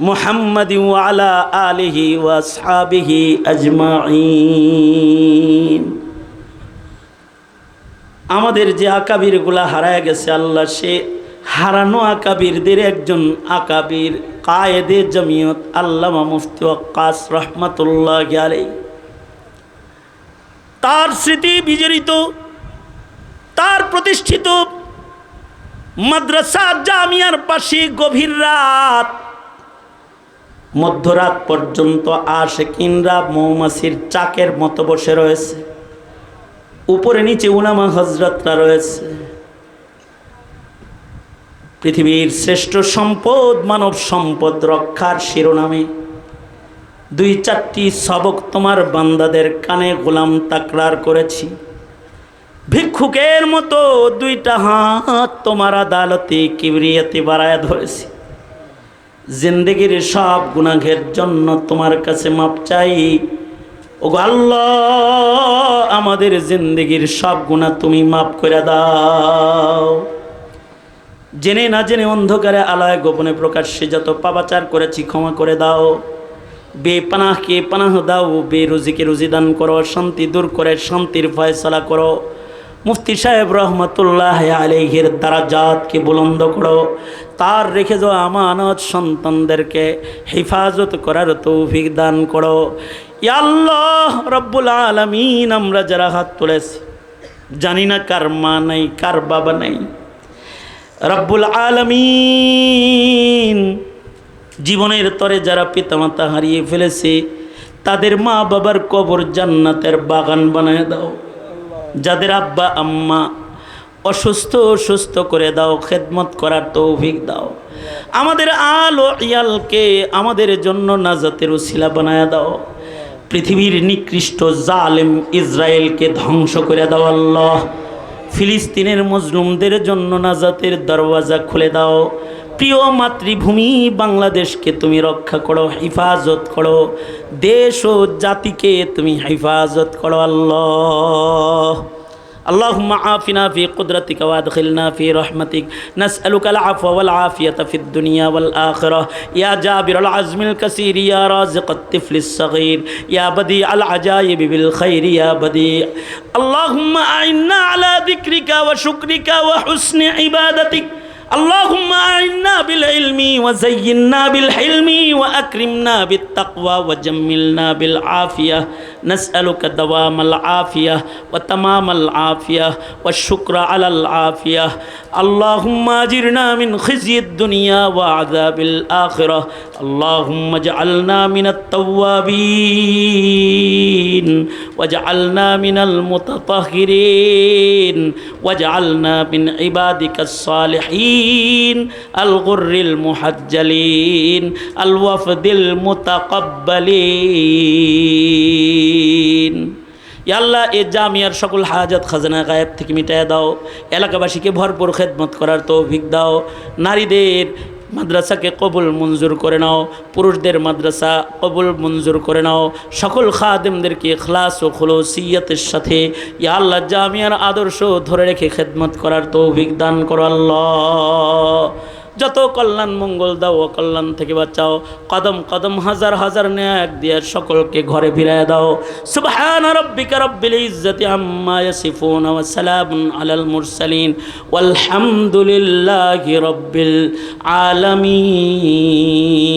محمد وعلى آله وأصحابه أجمعين আমাদের যে আকাবিরগুলা হারায় গেছে আল্লাহ সে হারানো আকাবিরদের একজন আকাবির কায়েদে জমিয়ত আল্লামা মুফতি ওয়াক্কাস রহমতুল্লাহ আলাই তার স্মৃতি বিজড়িত তার প্রতিষ্ঠিত মাদ্রাসা জামিয়ার পাশে গভীর রাত মধ্যরাত পর্যন্ত আশেকিনরা মৌমাছির চাকের মতো বসে রয়েছে। উপরে নিচে উলামা হজরতরা রয়েছে। পৃথিবীর শ্রেষ্ঠ সম্পদ, মানব সম্পদ রক্ষার শিরোনামে দুই চারটি সবক তোমার বান্দাদের কানে গোলাম তাকরার করেছি। ভিক্ষুকের মতো দুইটা হাত তোমার আদালতে কিবরিয়াতে বাড়ায় ধরেছি। জিন্দগির সব গুনাঘের জন্য তোমার কাছে মাপ চাই। ও আল্লাহ, আমাদের জিন্দগির সব গুণা তুমি মাপ করে দাও। জেনে না জেনে অন্ধকারে আলায় গোপনে প্রকাশ্যে যত পাপাচার করেছি ক্ষমা করে দাও। বেপানাহকে পানাহ দাও বে রুজিকে রুজি দান করো শান্তি দূর করে শান্তির ফয়সলা করো। মুফতি সাহেব রহমতুল্লাহ আলহের দ্বারা জাতকে বুলন্দ করো। তার রেখে যাওয়া আমানত সন্তানদেরকে হেফাজত করার তৌফিক দান করো। আল্লাহ রব্বুল আলমিন, আমরা যারা হাত তুলেছি, জানি না কার মা নাই, কার বাবা নাই। রব্বুল আলমিন, জীবনের তরে যারা পিতামাতা হারিয়ে ফেলেছে, তাদের মা বাবার কবর জান্নাতের বাগান বানায় দাও। যাদের আব্বা, আম্মা অসুস্থ সুস্থ করে দাও, খেদমত করার তৌফিক দাও। আমাদের আলো ইয়ালকে আমাদের জন্য নাজাতের উশিলা বানায় দাও। পৃথিবীর নিকৃষ্ট জালেম ইসরায়েলকে ধ্বংস করে দাও আল্লাহ। ফিলিস্তিনের মজলুমদের জন্য নাজাতের দরওয়াজা খুলে দাও। প্রিয় মাতৃভূমি বাংলাদেশকে তুমি রক্ষা করো হেফাজত করো দেশ ও জাতিকে তুমি হেফাজত করো আল্লাহ اللهم عافنا في قدرتك وادخلنا في رحمتك نسألك العفو والعافية في الدنيا والآخرة يا جابر العزم الكثير يا رازق الطفل الصغير يا بديع العجائب بالخير يا بديع اللهم أعنا على ذكرك وشكرك وحسن عبادتك اللهم أعنا بالعلم وزينا بالحلم وأكرمنا بالتقوى وجملنا بالعافية. نسألك دوام العافية وتمام العافية والشكر على العافية. اللهم أجرنا من خزي الدنيا وعذاب الآخرة. اللهم اجعلنا من التوابين واجعلنا من المتطهرين. واجعلنا من عبادك الصالحين. الغر المحجلين الوفد المتقبلين আল্লাহ এ জামিয়ার সকল হাজাত খাজানা গায়েব থেকে মিটায় দাও এলাকাবাসীকে ভরপুর খেদমত করার তৌফিক দাও নারীদের মাদ্রাসাকে কবুল মঞ্জুর করে নাও, পুরুষদের মাদ্রাসা কবুল মঞ্জুর করে নাও, সকল খাদেমদেরকে খ্লাস ও খলসিয়তের সাথে, ইয়া আল্লাহ জামিয়ার আদর্শ ধরে রেখে খেদমত করার তৌভিক দান করো আল্লাহ। যত কল্যাণ মঙ্গল দাও কল্যাণ থেকে বাঁচাও। কদম কদম হাজার হাজার ন্যাক দিয়ে সকলকে ঘরে ফিরায় দাও। সুবহান রব্বিকা রব্বিল ইজ্জতি আম্মা ইয়াসিফুন ওয়া সালামুন আলাল মুরসালিন। ওয়ালহামদুলিল্লাহি রব্বিল আলামিন।